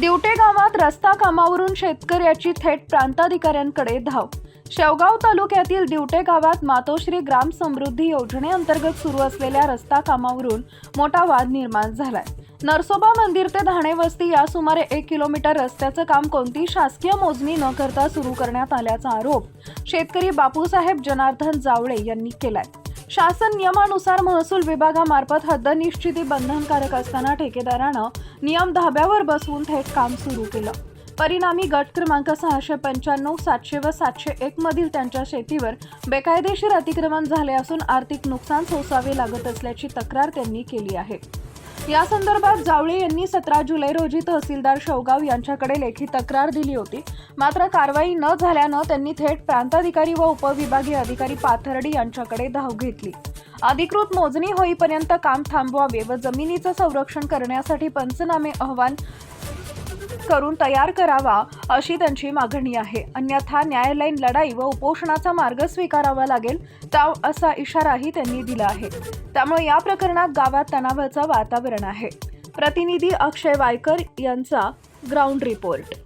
दिवटे गावात रस्ता कामावरून शेतकऱ्याची थेट प्रांताधिकाऱ्यांकडे धाव. शेवगाव तालुक्यातील दिवटे गावात मातोश्री ग्राम समृद्धी योजनेअंतर्गत सुरू असलेल्या रस्ता कामावरून मोठा वाद निर्माण झालाय. नरसोबा मंदिर ते धाणे वस्ती या सुमारे एक किलोमीटर रस्त्याचं काम कोणतीही शासकीय मोजणी न करता सुरू करण्यात आल्याचा आरोप शेतकरी बापूसाहेब जनार्दन जावळे यांनी केलाय. शासन नियमानुसार महसूल विभागामार्फत हद्द निश्चिती बंधनकारक असताना ठेकेदारानं नियम धाब्यावर बसवून थेट काम सुरू केलं. परिणामी गट क्रमांक सहाशे पंच्याण्णव सातशे व सातशे एक मधील त्यांच्या शेतीवर बेकायदेशीर अतिक्रमण झाले असून आर्थिक नुकसान सोसावे लागत असल्याची तक्रार त्यांनी केली आहे. या संदर्भात जावळे यांनी सतरा जुलै रोजी तहसीलदार शौगाव यांच्याकडे लेखी तक्रार दिली होती. मात्र कारवाई न झाल्यानं त्यांनी थेट प्रांताधिकारी व उपविभागीय अधिकारी पाथर्डी यांच्याकडे धाव घेतली. अधिकृत मोजणी होईपर्यंत काम थांबवावे व जमिनीचं संरक्षण करण्यासाठी पंचनामे अहवाल करून तयार करावा अशी त्यांची मागणी आहे. अन्यथा न्यायालयीन लढाई व उपोषणाचा मार्ग स्वीकारावा लागेल त्या असा इशाराही त्यांनी दिला आहे. त्यामुळे या प्रकरणात गावात तणावाचं वातावरण आहे. प्रतिनिधी अक्षय वायकर यांचा ग्राउंड रिपोर्ट.